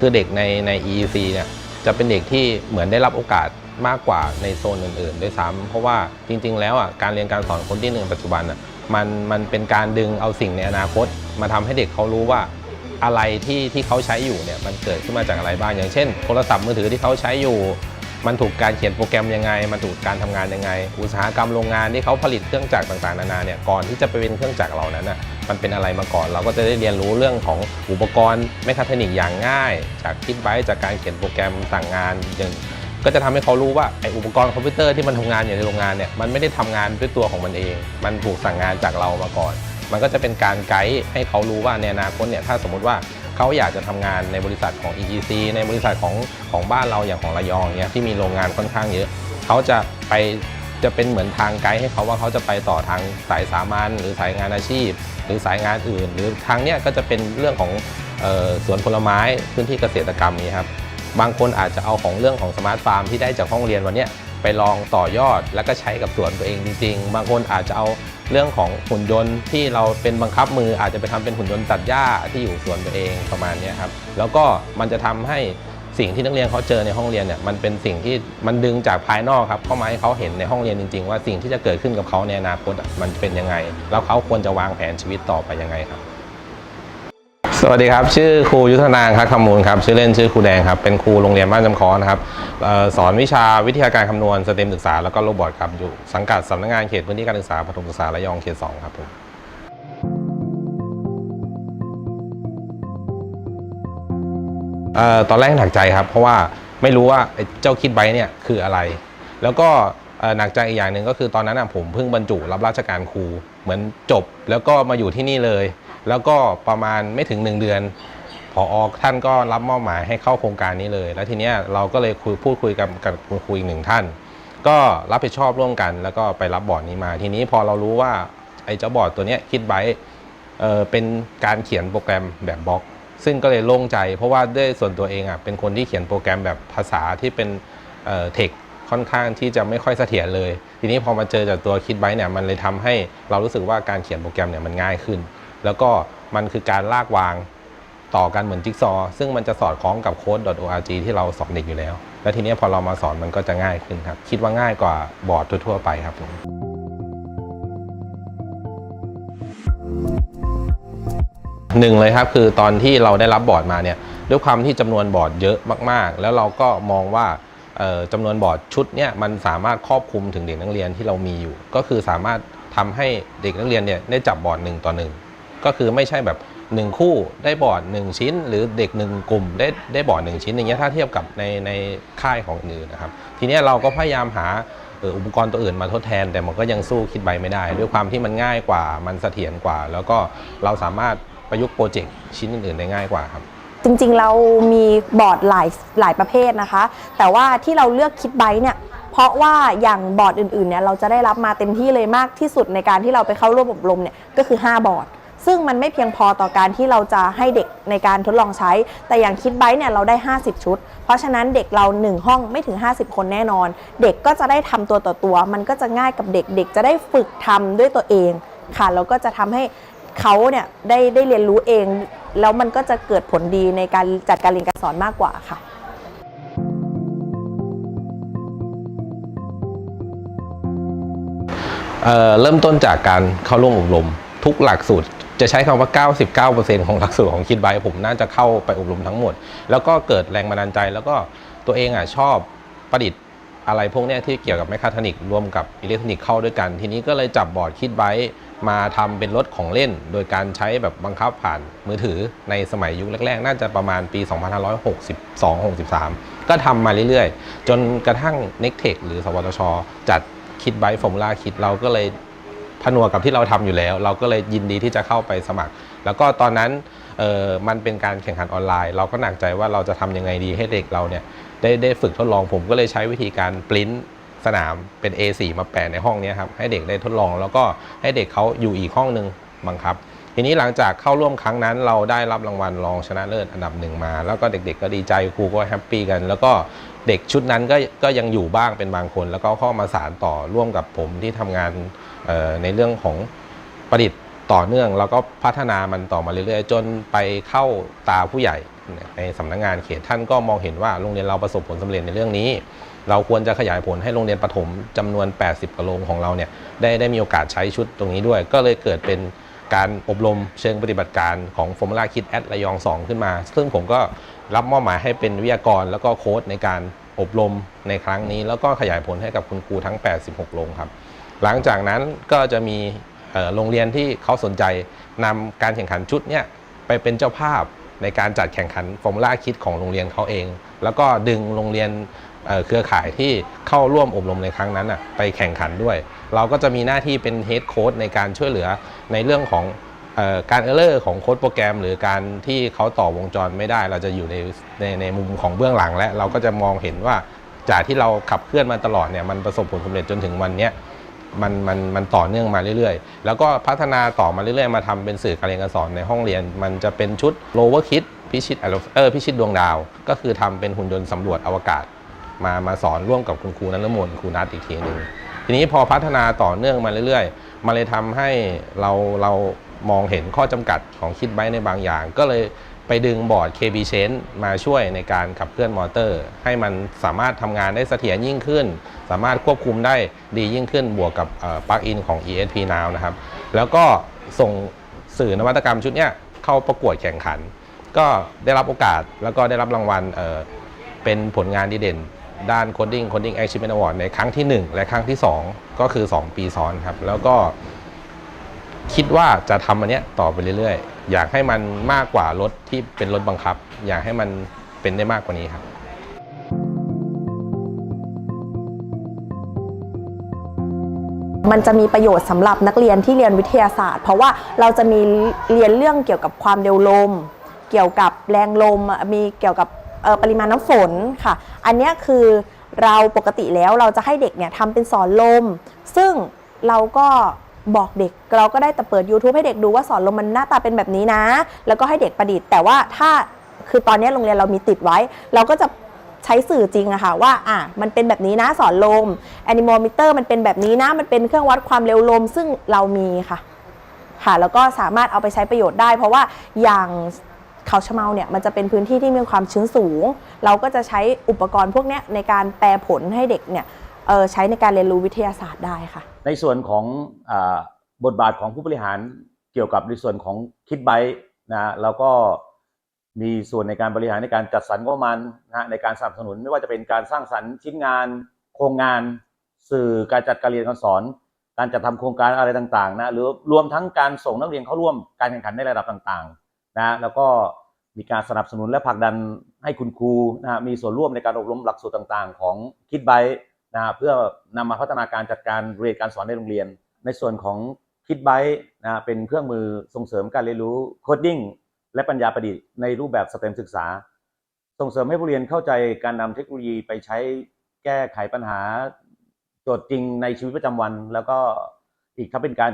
คือเด็กในใน EEC เนี่ยจะเป็นเด็กที่เหมือนได้รับโอกาสมากกว่าในโซนอื่นๆ ด้วยซ้ำเพราะว่าจริง ๆ แล้วอะการเรียนการสอนคนที่หนึ่งปัจจุบันอะมันมันเป็นการดึงเอาสิ่งในอนาคต มาทำให้เด็กเขารู้ว่าอะไรที่ที่เขาใช้อยู่เนี่ยมันเกิดขึ้นมาจากอะไรบ้างอย่างเช่น โทรศัพท์มือถือที่เขาใช้อยู่ มันถูกการเขียนโปรแกรมยังไง มันถูกการทำงานยังไง อุตสาหกรรมโรงงานที่เขาผลิตเครื่องจักรต่างๆนานาเนี่ยก่อนที่จะไปเป็นเครื่องจักรเหล่านั้นน่ะมันเป็นอะไรมาก่อน เราก็จะได้เรียนรู้เรื่องของอุปกรณ์แมคคาเทนิกอย่างง่าย จากคิดไว้จากการเขียนโปรแกรมสั่งงานอย่างก็จะทำให้เขารู้ว่าไออุปกรณ์คอมพิวเตอร์ที่มันทำงานอยู่ในโรงงานเนี่ยมันไม่ได้ทำงานด้วยตัวของมันเอง มันถูกสั่งงานจากเรามาก่อน มันก็จะเป็นการไกด์ให้เขารู้ว่าในอนาคตเนี่ยถ้าสมมติว่า เขาอยากจะทำงานในบริษัทของ EGC ในบริษัทของของบ้านเราอย่างของระยองเนี่ยที่มีโรงงานค่อนข้างเยอะเขาจะไปจะเป็นเหมือนทางไกด์ให้เขาว่าเขาจะไปต่อทางสายสามัญหรือสายงานอาชีพ หรือสายงานอื่น หรือทางเนี้ยก็จะเป็นเรื่องของออสวนผลไม้พื้นที่เกษตรกรรมนี้ครับบางคนอาจจะเอาของเรื่องของสมาร์ทฟาร์มที่ได้จากห้องเรียนวันนี้ไปลองต่อยอดแล้วก็ใช้กับสวนตัวเองจริง ๆ บางคนอาจจะเอา เรื่องของหุ่นยนต์ที่เราเป็นบังคับมืออาจจะไปทำเป็นหุ่นยนต์ตัดหญ้าที่อยู่สวนตัวเองประมาณนี้ครับแล้วก็มันจะทำให้สิ่งที่นักเรียนเขาเจอในห้องเรียนเนี่ยมันเป็นสิ่งที่มันดึงจากภายนอกครับเข้ามาให้เขาเห็นในห้องเรียนจริง ๆ ว่าสิ่งที่จะเกิดขึ้นกับเขาในอนาคตมันเป็นยังไง แล้วเขาควรจะวางแผนชีวิตต่อไปยังไงครับ วัสดีครับ ชื่อครูยุทธนางครับคำมูลครับชื่อเล่นชื่อครูแดงครับเป็นครูโรงเรียนบ้านจำคอนะครับออสอนวิชาวิทยาการคำนวณสเต็มศึกษาแล้วก็โรบอทครับอยู่สังกัดสำนักงานเขตพื้นที่การศึกษาปฐมศึกษาระยองเขตสองครับผมออตอนแรกหนักใจครับ เพราะว่าไม่รู้ว่าเจ้าคิดไบเนี่ยคืออะไร แล้วก็หนักใจอีกอย่างหนึ่งก็คือตอนนั้นผมเพิ่งบรรจุรับราชการครู เหมือนจบแล้วก็มาอยู่ที่นี่เลย แล้วก็ประมาณไม่ถึง 1 เดือนพออท่านก็รับมอบหมายให้เข้าโครงการนี้เลย แล้วทีเนี้ยเราก็เลยคุยพูดคุยกับกับคุณครูอีกหนึ่งท่าน ก็รับผิดชอบร่วมกัน แล้วก็ไปรับบอร์ดนี้มา ทีนี้พอเรารู้ว่าไอ้เจ้าบอร์ดตัวเนี้ยคิดไบเออเป็นการเขียนโปรแกรมแบบบล็อก ซึ่งก็เลยโล่งใจ เพราะว่าด้วยส่วนตัวเองอะเป็นคนที่เขียนโปรแกรมแบบภาษาที่เป็นเอ่อเทค ค่อนข้างที่จะไม่ค่อยเสถียรเลย ทีนี้พอมาเจอจากตัวคิดไบเนี่ยมันเลยทำให้เรารู้สึกว่าการเขียนโปรแกรมเนี่ยมันง่ายขึ้น แล้วก็มันคือการลากวางต่อกันเหมือนจิ๊กซอว์ซึ่งมันจะสอดคล้องกับ code.org ที่เราสอนเด็กอยู่แล้ว แล้วทีนี้พอเรามาสอนมันก็จะง่ายขึ้นครับ คิดว่าง่ายกว่าบอร์ดทั่ว ๆ ไปครับผมหนึ่งเลยครับคือตอนที่เราได้รับบอร์ดมาเนี่ยด้วยความที่จำนวนบอร์ดเยอะมาก ๆ แล้วเราก็มองว่า จำนวนบอร์ดชุดเนี่ยมันสามารถครอบคลุมถึงเด็กนักเรียนที่เรามีอยู่ ก็คือสามารถทำให้เด็กนักเรียนเนี่ยได้จับบอร์ดหนึ่งต่อหนึ่งก็คือไม่ใช่แบบหนึ่งคู่ได้บอร์ดหนึ่งชิ้น หรือเด็กหนึ่งกลุ่มได้ได้บอร์ดหนึ่งชิ้นอย่างเงี้ยถ้าเทียบกับในในค่ายของอื่นนะครับ ทีเนี้ยเราก็พยายามหาอุปกรณ์ตัวอื่นมาทดแทน แต่มันก็ยังสู้คิดใบไม่ได้ ด้วยความที่มันง่ายกว่ามันเสถียรกว่า แล้วก็เราสามารถประยุกต์โปรเจกต์ชิ้นอื่นๆได้ง่ายกว่าครับ จริงๆเรามีบอร์ดหลายหลายประเภทนะคะ แต่ว่าที่เราเลือกคิดไบเนี่ย เพราะว่าอย่างบอร์ดอื่นๆเนี่ยเราจะได้รับมาเต็มที่เลยมากที่สุดในการที่เราไปเข้าร่วมอบรมเนี่ยก็คือ 5 บอร์ดซึ่งมันไม่เพียงพอต่อการที่เราจะให้เด็กในการทดลองใช้ แต่อย่างคิดไบต์เนี่ยเราได้ 50 ชุด เพราะฉะนั้นเด็กเรา 1 ห้องไม่ถึง 50 คนแน่นอน เด็กก็จะได้ทำตัวต่อตัว มันก็จะง่ายกับเด็ก เด็กจะได้ฝึกทำด้วยตัวเองค่ะแล้วก็จะทำให้ เขาเนี่ยได้ได้เรียนรู้เอง แล้วมันก็จะเกิดผลดีในการจัดการเรียนการสอนมากกว่าค่ะเเริ่มต้นจากการเข้าร่วมอบรม ทุกหลักสูตรจะใช้คำว่า 99%ของหลักสูตรของคิดไบผมน่าจะเข้าไปอบรมทั้งหมด แล้วก็เกิดแรงบันดาลใจ แล้วก็ตัวเองอะชอบประดิษฐ์อะไรพวกเนี้ยที่เกี่ยวกับแมคคาทรอนิกรวมกับอิเล็กทรอนิกส์เข้าด้วยกัน ทีนี้ก็เลยจับบอร์ดคิดไบ มาทำเป็นรถของเล่น โดยการใช้แบบบังคับผ่านมือถือในสมัยยุคแรก ๆ น่าจะประมาณปี 2562-63 ก็ทำมาเรื่อยๆ จนกระทั่ง n e c t e c h หรือ สวทช จัดคิดไบฟอร์มูลาคิดเราก็เลยผนวกกับที่เราทำอยู่แล้ว เราก็เลยยินดีที่จะเข้าไปสมัคร แล้วก็ตอนนั้นเออมันเป็นการแข่งขันออนไลน์ เราก็หนักใจว่าเราจะทำยังไงดีให้เด็กเราเนี่ยได้ได้ฝึกทดลองผมก็เลยใช้วิธีการปริ้น สนามเป็น A4 มาแปะในห้องนี้ครับให้เด็กได้ทดลอง แล้วก็ให้เด็กเขาอยู่อีกห้องหนึ่งบังคับ ทีนี้หลังจากเข้าร่วมครั้งนั้น เราได้รับรางวัลรองชนะเลิศอันดับหนึ่งมา แล้วก็เด็กๆ ก็ดีใจครูก็แฮปปี้กัน แล้วก็เด็กชุดนั้นก็ก็ยังอยู่บ้างเป็นบางคน แล้วก็เข้ามาสารต่อร่วมกับผมที่ทำงานในเรื่องของประดิษฐ์ต่อเนื่องแล้วก็พัฒนามันต่อมาเรื่อยๆ จนไปเข้าตาผู้ใหญ่ในสำนักงานเขตท่านก็มองเห็นว่าโรงเรียนเราประสบผลสำเร็จในเรื่องนี้ เราควรจะขยายผลให้โรงเรียนประถมจำนวน 80กว่าโรงของเราเนี่ยได้ได้มีโอกาสใช้ชุดตรงนี้ด้วย ก็เลยเกิดเป็นการอบรมเชิงปฏิบัติการของ Formula Kit แอดระยอง 2 ขึ้นมา ซึ่งผมก็รับมอบหมายให้เป็นวิทยากรแล้วก็โค้ดในการอบรมในครั้งนี้ แล้วก็ขยายผลให้กับคุณครูทั้ง 86 โรงครับ หลังจากนั้นก็จะมีโรงเรียนที่เขาสนใจนำการแข่งขันชุดเนี่ยไปเป็นเจ้าภาพในการจัดแข่งขันฟอร์มูล่าคิดของโรงเรียนเขาเอง แล้วก็ดึงโรงเรียน เออเครือข่ายที่เข้าร่วมอบรมในครั้งนั้นน่ะไปแข่งขันด้วย เราก็จะมีหน้าที่เป็นเฮดโค้ดในการช่วยเหลือในเรื่องของออการเออร์เลอร์ของโค้ดโปรแกรม หรือการที่เขาต่อวงจรไม่ได้ เราจะอยู่ในในในมุมของเบื้องหลัง และเราก็จะมองเห็นว่าจากที่เราขับเคลื่อนมาตลอดเนี่ยมันประสบผลสำเร็จจนถึงวันนี้มันมันมันต่อเนื่องมาเรื่อยๆ แล้วก็พัฒนาต่อมาเรื่อยๆ มาทำเป็นสื่อการเรียนการสอนในห้องเรียน มันจะเป็นชุด lower kit พิชิตเออพิชิตดวงดาว ก็คือทำเป็นหุ่นยนต์สำรวจอวกาศ มามาสอนร่วมกับคุณครูนันทมนครูนัทอีกทีหนึ่งทีนี้พอพัฒนาต่อเนื่องมาเรื่อยๆ มันเลยทำให้เราเรามองเห็นข้อจำกัดของคิดไว้ในบางอย่าง ก็เลยไปดึงบอร์ด KB c h a n มาช่วยในการขับเคลื่อนมอเตอร์ ให้มันสามารถทำงานได้เสถียรยิ่งขึ้น สามารถควบคุมได้ดียิ่งขึ้นบวกกับปลั๊กอินของ ESP Now นะครับ แล้วก็ส่งสื่อนวัตกรรมชุดนี้เข้าประกวดแข่งขัน ก็ได้รับโอกาสแล้วก็ได้รับรางวัลเเป็นผลงานดีเด่น ด้าน Coding Coding Achievement Award ในครั้งที่ 1 และครั้งที่ 2 ก็คือ 2 ปีซ้อนครับ แล้วก็คิดว่าจะทำอันเนี้ยต่อไปเรื่อยๆ อยากให้มันมากกว่ารถที่เป็นรถบังคับ อยากให้มันเป็นได้มากกว่านี้ครับมันจะมีประโยชน์สำหรับนักเรียนที่เรียนวิทยาศาสตร์ เพราะว่าเราจะมีเรียนเรื่องเกี่ยวกับความเร็วลม เกี่ยวกับแรงลมมีเกี่ยวกับ ปริมาณน้ำฝนค่ะ อันนี้คือเราปกติแล้วเราจะให้เด็กเนี่ยทำเป็นสอนลม ซึ่งเราก็บอกเด็กเราก็ได้แต่เปิด YouTube ให้เด็กดูว่าสอนลมมันหน้าตาเป็นแบบนี้นะ แล้วก็ให้เด็กประดิษฐ์ แต่ว่าถ้าคือตอนนี้โรงเรียนเรามีติดไว้ เราก็จะใช้สื่อจริงอะค่ะว่าอะมันเป็นแบบนี้นะสอนลมแอนิโมมิเตอร์มันเป็นแบบนี้นะ มันเป็นเครื่องวัดความเร็วลมซึ่งเรามีค่ะค่ะแล้วก็สามารถเอาไปใช้ประโยชน์ได้ เพราะว่าอย่าง เขาชะเมาเนี่ยมันจะเป็นพื้นที่ที่มีความชื้นสูง เราก็จะใช้อุปกรณ์พวกนี้ในการแปลผลให้เด็กเนี่ยใช้ในการเรียนรู้วิทยาศาสตร์ได้ค่ะ ในส่วนของอบทบาทของผู้บริหารเกี่ยวกับในส่วนของคิดไบนะแล้วก็มีส่วนในการบริหารในการจัดสรรงบประมาณนะในการสนับสนุน ไม่ว่าจะเป็นการสร้างสรรค์ชิ้นงาน โครงงาน สื่อการจัดการเรียนการสอน การจัดทำโครงการอะไรต่างๆนะหรือรวมทั้งการส่งนักเรียนเข้าร่วมการแข่งขันในระดับต่างๆ นะแล้วก็มีการสนับสนุนและผลักดันให้คุณครูนะมีส่วนร่วมในการอบรมหลักสูตรต่างๆ ของคิดไบนะเพื่อนำมาพัฒนาการจัดการเรียนการสอนในโรงเรียน ในส่วนของคิดไบนะเป็นเครื่องมือส่งเสริมการเรียนรู้โคดดิ้งและปัญญาประดิษฐ์ในรูปแบบสเต็มศึกษา ส่งเสริมให้ผู้เรียนเข้าใจการนำเทคโนโลยีไปใช้แก้ไขปัญหาโจทย์จริงในชีวิตประจำวัน แล้วก็อีกทั้งเป็นการ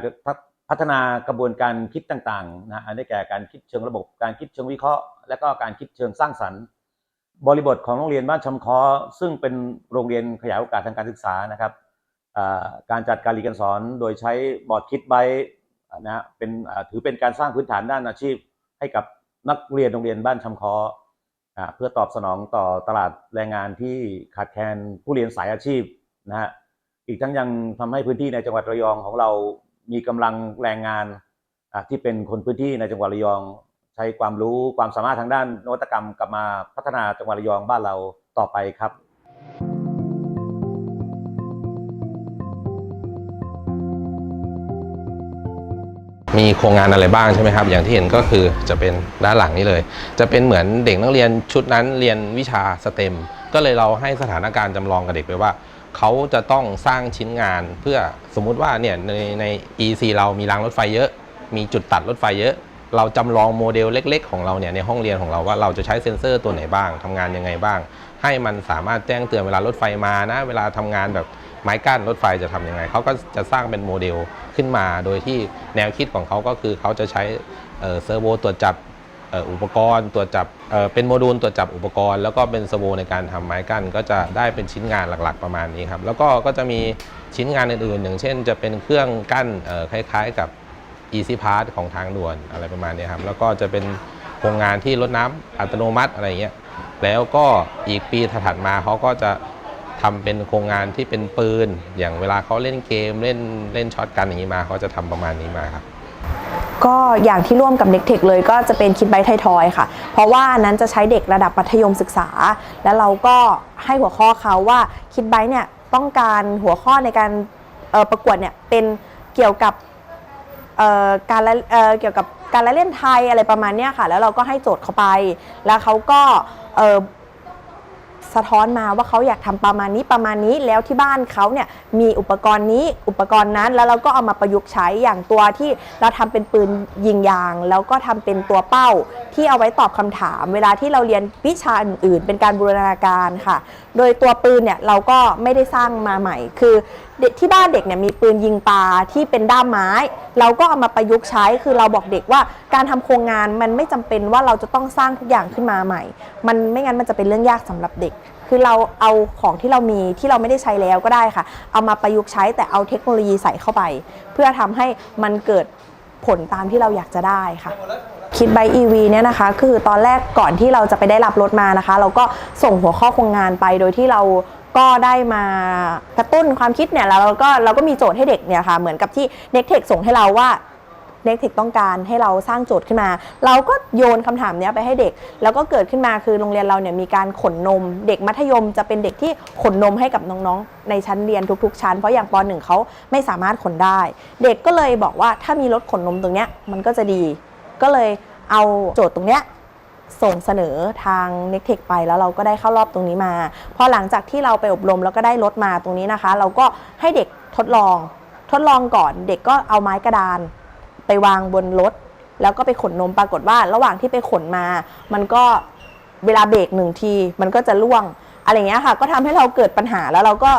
พัฒนากระบวนการคิดต่างๆนะฮะอันได้แก่การคิดเชิงระบบ การคิดเชิงวิเคราะห์ และก็การคิดเชิงสร้างสรรค์ บริบทของโรงเรียนบ้านชำคอ ซึ่งเป็นโรงเรียนขยายโอกาสทางการศึกษานะครับการจัดการเรียนการสอนโดยใช้บอร์ดคิดไบนะฮะเป็นถือเป็นการสร้างพื้นฐานด้านอาชีพ ให้กับนักเรียนโรงเรียนบ้านชำคออเพื่อตอบสนองต่อตลาดแรงงานที่ขาดแคลนผู้เรียนสายอาชีพนะฮะอีกทั้งยังทำให้พื้นที่ในจังหวัดระยองของเรา มีกำลังแรงงานที่เป็นคนพื้นที่ในจังหวัดระยอง ใช้ความรู้ความสามารถทางด้านนวัตกรรมกลับมาพัฒนาจังหวัดระยองบ้านเราต่อไปครับมีโครงงานอะไรบ้างใช่ไหมครับ อย่างที่เห็นก็คือจะเป็นด้านหลังนี้เลย จะเป็นเหมือนเด็กนักเรียนชุดนั้นเรียนวิชาสเต็ม ก็เลยเราให้สถานการณ์จำลองกับเด็กไปว่า เขาจะต้องสร้างชิ้นงานเพื่อสมมุติว่าเนี่ยในใน EC เรามีรางรถไฟเยอะ มีจุดตัดรถไฟเยอะ เราจำลองโมเดลเล็ก ๆ ของเราเนี่ยในห้องเรียนของเราว่าเราจะใช้เซ็นเซอร์ตัวไหนบ้างทำงานยังไงบ้าง ให้มันสามารถแจ้งเตือนเวลารถไฟมานะ เวลาทำงานแบบไม้กั้นรถไฟจะทำยังไงเขาก็จะสร้างเป็นโมเดลขึ้นมา โดยที่แนวคิดของเขาก็คือเขาจะใช้เซอร์โวตรวจจับ อุปกรณ์ตรวจจับเเป็นโมดูลตรวจจับอุปกรณ์ แล้วก็เป็นสโวในการทำไม้กั้นก็จะได้เป็นชิ้นงานหลักๆ ประมาณนี้ครับแล้วก็ก็จะมีชิ้นงานอื่นๆ อย่างเช่น จะเป็นเครื่องกั้นคล้ายๆ กับ Easy Pass ของทางด่วนอะไรประมาณนี้ครับแล้วก็จะเป็นโครงงานที่รดน้ำอัตโนมัติอะไรเงี้ยแล้วก็อีกปีถัดๆมาเขาก็จะทำเป็นโครงงานที่เป็นปืน อย่างเวลาเขาเล่นเกมเล่นเล่นช็อตกันอย่างนี้มาเขาจะทำประมาณนี้มาครับ ก็อย่างที่ร่วมกับเน็กเทคเลยก็จะเป็นคิดไบไททอยค่ะ เพราะว่านั้นจะใช้เด็กระดับมัธยมศึกษา แล้วเราก็ให้หัวข้อเขาว่าคิดไบเนี่ยต้องการหัวข้อในการประกวดเนี่ยเป็นเกี่ยวกับการเอ่อเกี่ยวกับการละเล่นไทยอะไรประมาณนี้ค่ะ แล้วเราก็ให้โจทย์เขาไป แล้วเขาก็ สะท้อนมาว่าเขาอยากทำประมาณนี้ประมาณนี้แล้วที่บ้านเขาเนี่ยมีอุปกรณ์นี้อุปกรณ์นั้น แล้วเราก็เอามาประยุกต์ใช้อย่างตัวที่เราทำเป็นปืนยิงยาง แล้วก็ทำเป็นตัวเป้าที่เอาไว้ตอบคำถาม เวลาที่เราเรียนวิชาอื่น ๆ เป็นการบูรณาการค่ะ โดยตัวปืนเนี่ยเราก็ไม่ได้สร้างมาใหม่คือเด็กที่บ้านเด็กเนี่ยมีปืนยิงปลาที่เป็นด้ามไม้ เราก็เอามาประยุกต์ใช้คือเราบอกเด็กว่าการทำโครงงานมันไม่จำเป็นว่าเราจะต้องสร้างทุกอย่างขึ้นมาใหม่ มันไม่งั้นมันจะเป็นเรื่องยากสำหรับเด็ก คือเราเอาของที่เรามีที่เราไม่ได้ใช้แล้วก็ได้ค่ะ เอามาประยุกต์ใช้แต่เอาเทคโนโลยีใส่เข้าไป เพื่อทำให้มันเกิดผลตามที่เราอยากจะได้ค่ะคิดไบ EV เนี่ยนะคะคือตอนแรกก่อนที่เราจะไปได้รับรถมานะคะ เราก็ส่งหัวข้อโครงงานไปโดยที่เรา ก็ได้มากระตุ้นความคิดเนี่ยแล้วเราก็เราก็มีโจทย์ให้เด็กเนี่ยค่ะเหมือนกับที่ n e c t e c h ส่งให้เราว่า n e c t e c h ต้องการให้เราสร้างโจทย์ขึ้นมา เราก็โยนคำถามเนี้ยไปให้เด็ก แล้วก็เกิดขึ้นมาคือโรงเรียนเราเนี่ยมีการขนนม เด็กมัธยมจะเป็นเด็กที่ขนนมให้กับน้องๆ ในชั้นเรียนทุก ๆ ชั้น เพราะอย่างป .1 เขาไม่สามารถขนได้ เด็กก็เลยบอกว่าถ้ามีรถขนนมตรงเนี้ยมันก็จะดี ก็เลยเอาโจทย์ตรงเนี้ย ส่งเสนอทาง n e c t e c ไปแล้วเราก็ได้เข้ารอบตรงนี้มา พอหลังจากที่เราไปอบรมแล้วก็ได้รถมาตรงนี้นะคะ เราก็ให้เด็กทดลอง ทดลองก่อนเด็กก็เอาไม้กระดาน ไปวางบนรถ แล้วก็ไปขนนมปรากฏว่า ระหว่างที่ไปขนมา มันก็เวลาเบรกหนึ่งที มันก็จะล่วงอะไรเงี้ยค่ะ ก็ทำให้เราเกิดปัญหาแล้วเราก็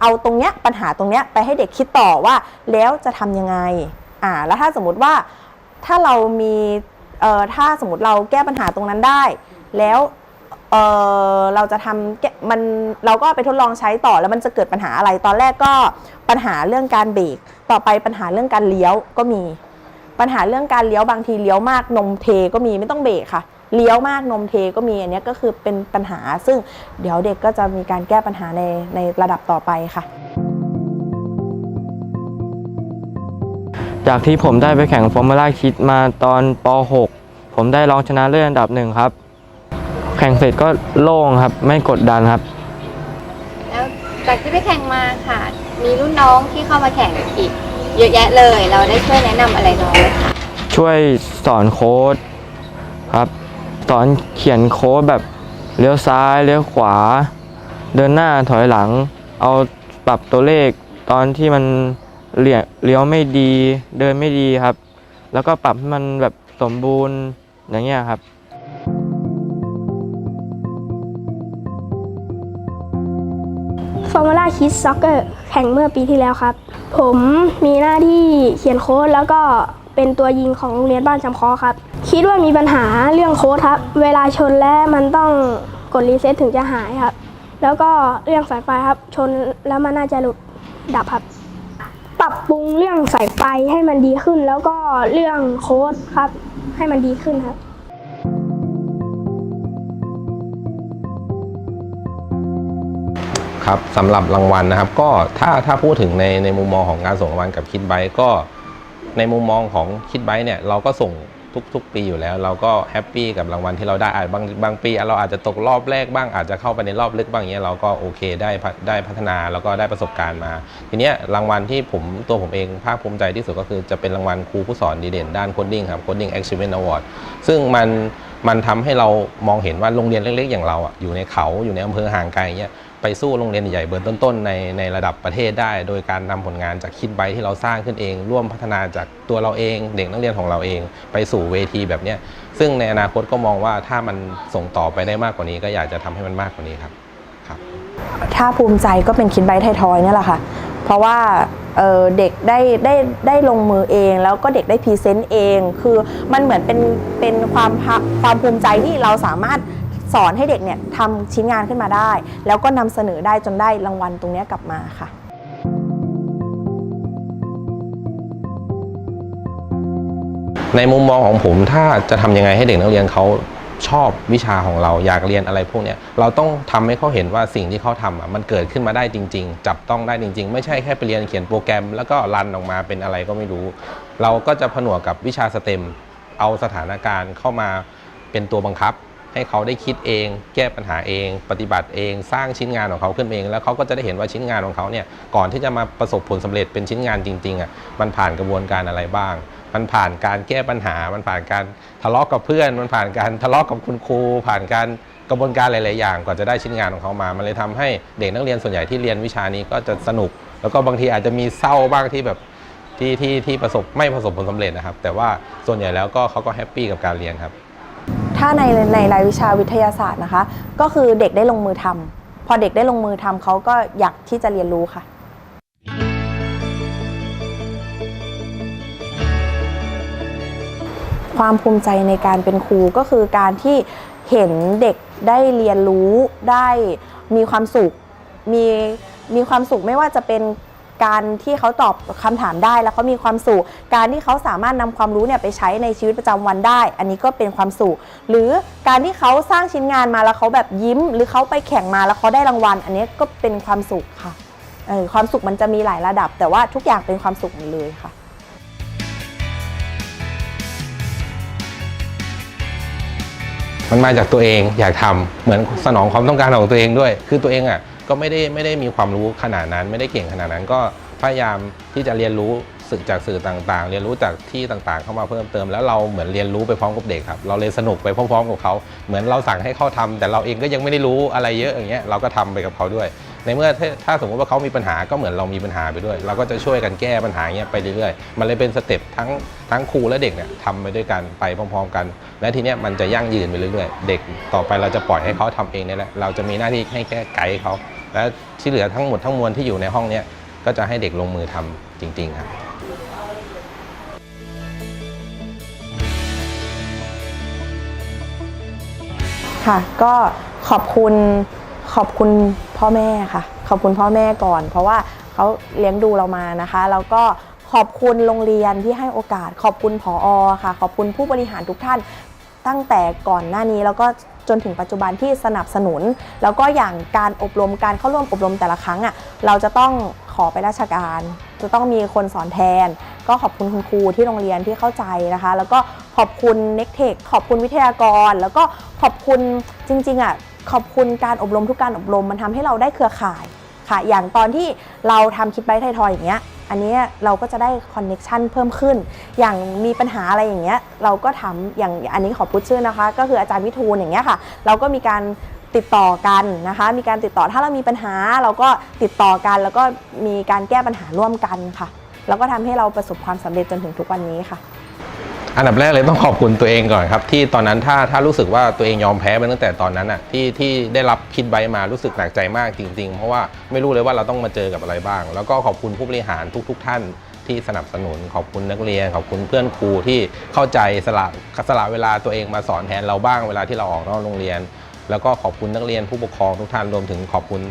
เอาตรงเนี้ยปัญหาตรงเนี้ยไปให้เด็กคิดต่อว่าแล้วจะทำยังไงอ่าแล้วถ้าสมมติว่าถ้าเรามี เอ่อถ้าสมมติเราแก้ปัญหาตรงนั้นได้ แล้วเออเราจะทำแก้มันเราก็ไปทดลองใช้ต่อแล้วมันจะเกิดปัญหาอะไร ตอนแรกก็ปัญหาเรื่องการเบรกต่อไปปัญหาเรื่องการเลี้ยวก็มี ปัญหาเรื่องการเลี้ยวบางทีเลี้ยวมากนมเทก็มีไม่ต้องเบรกค่ะ เลี้ยวมากนมเทก็มีอันนี้ก็คือเป็นปัญหาซึ่งเดี๋ยวเด็กก็จะมีการแก้ปัญหาในในระดับต่อไปค่ะ จากที่ผมได้ไปแข่งฟอร์มูล่าคิดมาตอนป .6 ผมได้รองชนะเลิศอันดับหนึ่งครับ แข่งเสร็จก็โล่งครับ ไม่กดดันครับ แล้วจากที่ไปแข่งมาค่ะ มีรุ่นน้องที่เข้ามาแข่งอีก เยอะแยะเลย เราได้ช่วยแนะนำอะไรน้องไหมคะช่วยสอนโค้ดครับ สอนเขียนโค้ดแบบเลี้ยวซ้ายเลี้ยวขวา เดินหน้าถอยหลัง เอาปรับตัวเลขตอนที่มัน เลี้ยวไม่ดีเดินไม่ดีครับ แล้วก็ปรับให้มันแบบสมบูรณ์อย่างเงี้ยครับฟอร์มูล่าคิดซ็อกเกอร์แข่งเมื่อปีที่แล้วครับ ผมมีหน้าที่เขียนโค้ดแล้วก็เป็นตัวยิงของโรงเรียนบ้านจำคอครับ คิดว่ามีปัญหาเรื่องโค้ดครับ เวลาชนแล้วมันต้องกดรีเซ็ตถึงจะหายครับ แล้วก็เรื่องสายไฟครับ ชนแล้วมันน่าจะหลุดดับครับ ปรับปรุงเรื่องสายไฟให้มันดีขึ้น แล้วก็เรื่องโค้ดครับ ให้มันดีขึ้นครับครับสำหรับรางวัลนะครับก็ถ้าถ้าพูดถึงในในมุมมองของการส่งรางวัลกับคิดไบก็ในมุมมองของคิดไบเนี่ยเราก็ส่ง ทุก ๆ ปีอยู่แล้ว เราก็แฮปปี้กับรางวัลที่เราได้อาจบางบางปี เราอาจจะตกรอบแรกบ้างอาจจะเข้าไปในรอบลึกบ้างเงี้ยเราก็โอเคได้ได้พัฒนาแล้วก็ได้ประสบการณ์มา ทีเนี้ยรางวัลที่ผมตัวผมเองภาคภูมิใจที่สุดก็คือจะเป็นรางวัลครูผู้สอนดีเด่นด้านโคดดิ้งครับ Coding Achievement Award ซึ่งมัน มันทำให้เรามองเห็นว่าโรงเรียนเล็ก ๆ อย่างเราอะอยู่ในเขาอยู่ในอำเภอห่างไกลเงี้ยไปสู้โรงเรียนใหญ่เบอร์ต้นๆในในระดับประเทศได้ โดยการนำผลงานจากคิดไบที่เราสร้างขึ้นเอง ร่วมพัฒนาจากตัวเราเอง เด็กนักเรียนของเราเอง ไปสู่เวทีแบบเนี้ยซึ่งในอนาคตก็มองว่าถ้ามันส่งต่อไปได้มากกว่านี้ ก็อยากจะทำให้มันมากกว่านี้ครับครับ ถ้าภูมิใจก็เป็นคิดไบไทยทอยเนี่ยแหละค่ะ เพราะว่า เเด็กได้ได้ได้ลงมือเอง แล้วก็เด็กได้พรีเซนต์เอง คือมันเหมือนเป็นเป็นความความภูมิใจที่เราสามารถสอนให้เด็กเนี่ยทำชิ้นงานขึ้นมาได้ แล้วก็นำเสนอได้จนได้รางวัลตรงเนี้ยกลับมาค่ะในมุมมองของผมถ้าจะทำยังไงให้เด็กนักเรียนเขา ชอบวิชาของเราอยากเรียนอะไรพวกเนี้ยเราต้องทำให้เขาเห็นว่าสิ่งที่เขาทำอะมันเกิดขึ้นมาได้จริง ๆ จับต้องได้จริง ๆ ไม่ใช่แค่ไปเรียนเขียนโปรแกรม แล้วก็รันออกมาเป็นอะไรก็ไม่รู้ เราก็จะผนวกกับวิชาสเต็ม เอาสถานการณ์เข้ามาเป็นตัวบังคับ ให้เขาได้คิดเอง แก้ปัญหาเอง ปฏิบัติเองสร้างชิ้นงานของเขาขึ้นเอง แล้วเขาก็จะได้เห็นว่าชิ้นงานของเขาเนี่ยก่อนที่จะมาประสบผลสำเร็จเป็นชิ้นงานจริงๆอะมันผ่านกระบวนการอะไรบ้าง มันผ่านการแก้ปัญหา มันผ่านการทะเลาะกับเพื่อน มันผ่านการทะเลาะกับคุณครู ผ่านการกระบวนการหลาย ๆ อย่างกว่าจะได้ชิ้นงานของเขามา มันเลยทำให้เด็กนักเรียนส่วนใหญ่ที่เรียนวิชานี้ก็จะสนุก แล้วก็บางทีอาจจะมีเศร้าบ้างที่แบบที่ที่ที่ประสบไม่ประสบผลสำเร็จนะครับ แต่ว่าส่วนใหญ่แล้วก็เขาก็แฮปปี้กับการเรียนครับ ถ้าในในรายวิชาวิทยาศาสตร์นะคะ ก็คือเด็กได้ลงมือทำพอเด็กได้ลงมือทำเขาก็อยากที่จะเรียนรู้ค่ะ ความภูมิใจในการเป็นครูก็คือการที่เห็นเด็กได้เรียนรู้ได้มีความสุขมีมีความสุขไม่ว่าจะเป็นการที่เขาตอบคำถามได้แล้วเขามีความสุข การที่เขาสามารถนำความรู้เนี่ยไปใช้ในชีวิตประจำวันได้ อันนี้ก็เป็นความสุข หรือการที่เขาสร้างชิ้นงานมาแล้วเขาแบบยิ้ม หรือเขาไปแข่งมาแล้วเขาได้รางวัล อันนี้ก็เป็นความสุขค่ะความสุขมันจะมีหลายระดับ แต่ว่าทุกอย่างเป็นความสุขหมดเลยค่ะ มันมาจากตัวเองอยากทำเหมือนสนองความต้องการของตัวเองด้วย คือตัวเองอะก็ไม่ได้ไม่ได้มีความรู้ขนาดนั้น ไม่ได้เก่งขนาดนั้นก็พยายามที่จะเรียนรู้สึกจากสื่อต่างๆ เรียนรู้จากที่ต่างๆ เข้ามาเพิ่มเติม แล้วเราเหมือนเรียนรู้ไปพร้อมกับเด็กครับ เราเลยสนุกไปพร้อม ๆ กับเขา เหมือนเราสั่งให้เขาทำแต่เราเองก็ยังไม่ได้รู้อะไรเยอะอย่างเงี้ยเราก็ทำไปกับเขาด้วย ในเมื่อถ้าถ้าสมมติว่าเขามีปัญหาก็เหมือนเรามีปัญหาไปด้วย เราก็จะช่วยกันแก้ปัญหาเงี้ยไปเรื่อยๆ มันเลยเป็นสเต็ปทั้งทั้งครูและเด็กเนี่ยทำไปด้วยกันไปพร้อม ๆ กัน และทีเนี้ยมันจะยั่งยืนไปเรื่อยๆ เด็กต่อไปเราจะปล่อยให้เขาทำเองเนี่ยแหละเราจะมีหน้าที่ให้แค่ไกด์เขาและที่เหลือทั้งหมดทั้งมวลที่อยู่ในห้องเนี้ยก็จะให้เด็กลงมือทำจริง ๆ ครับค่ะก็ขอบคุณขอบคุณ พ่อแม่ค่ะ ขอบคุณพ่อแม่ก่อน เพราะว่าเขาเลี้ยงดูเรามานะคะ แล้วก็ขอบคุณโรงเรียนที่ให้โอกาส ขอบคุณผอค่ะ ขอบคุณผู้บริหารทุกท่าน ตั้งแต่ก่อนหน้านี้แล้วก็จนถึงปัจจุบันที่สนับสนุน แล้วก็อย่างการอบรมการเข้าร่วมอบรมแต่ละครั้งอะเราจะต้องขอไปราชการ จะต้องมีคนสอนแทน ก็ขอบคุณคุณครูที่โรงเรียนที่เข้าใจนะคะ แล้วก็ขอบคุณเน็กเทคขอบคุณวิทยากร แล้วก็ขอบคุณจริงๆอะ ขอบคุณการอบรมทุกการอบรมมันทำให้เราได้เครือข่ายค่ะ อย่างตอนที่เราทำคิดไบไทยทอยอย่างเงี้ย อันนี้เราก็จะได้คอนเน็ชันเพิ่มขึ้น อย่างมีปัญหาอะไรอย่างเงี้ย เราก็ทำอย่างอันนี้ขอพูดชื่อนะคะ ก็คืออาจารย์วิทูลอย่างเงี้ยค่ะ เราก็มีการติดต่อกันนะคะ มีการติดต่อถ้าเรามีปัญหาเราก็ติดต่อกันแล้วก็มีการแก้ปัญหาร่วมกันค่ะ แล้วก็ทำให้เราประสบความสำเร็จจนถึงทุกวันนี้ค่ะ อันดับแรกเลยต้องขอบคุณตัวเองก่อนครับ ที่ตอนนั้นถ้าถ้ารู้สึกว่าตัวเองยอมแพ้ไปตั้งแต่ตอนนั้นอะที่ที่ได้รับคิดไบมารู้สึกหนักใจมากจริง ๆ เพราะว่าไม่รู้เลยว่าเราต้องมาเจอกับอะไรบ้าง แล้วก็ขอบคุณผู้บริหารทุกๆท่านที่สนับสนุนขอบคุณนักเรียน ขอบคุณเพื่อนครูที่เข้าใจสละสละเวลาตัวเองมาสอนแทนเราบ้างเวลาที่เราออกนอกโรงเรียน แล้วก็ขอบคุณนักเรียนผู้ปกครองทุกท่านรวมถึงขอบคุณ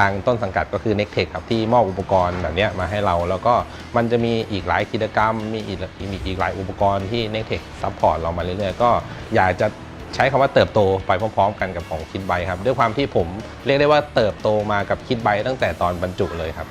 ทางต้นสังกัดก็คือ n e c t e c ครับที่มอบอุปกรณ์แบบนี้มาให้เรา แล้วก็มันจะมีอีกหลายกิจกรรม มีอีกมีอีกหลายอุปกรณ์ที่ n e c t e c ซัพพอร์ตเรามาเรื่อยๆ ก็อยากจะใช้คำว่าเติบโตไปพร้อมๆ กันกับของคิดใบครับ ด้วยความที่ผมเรียกได้ว่าเติบโตมากับคิดใบตั้งแต่ตอนบรรจุเลยครับ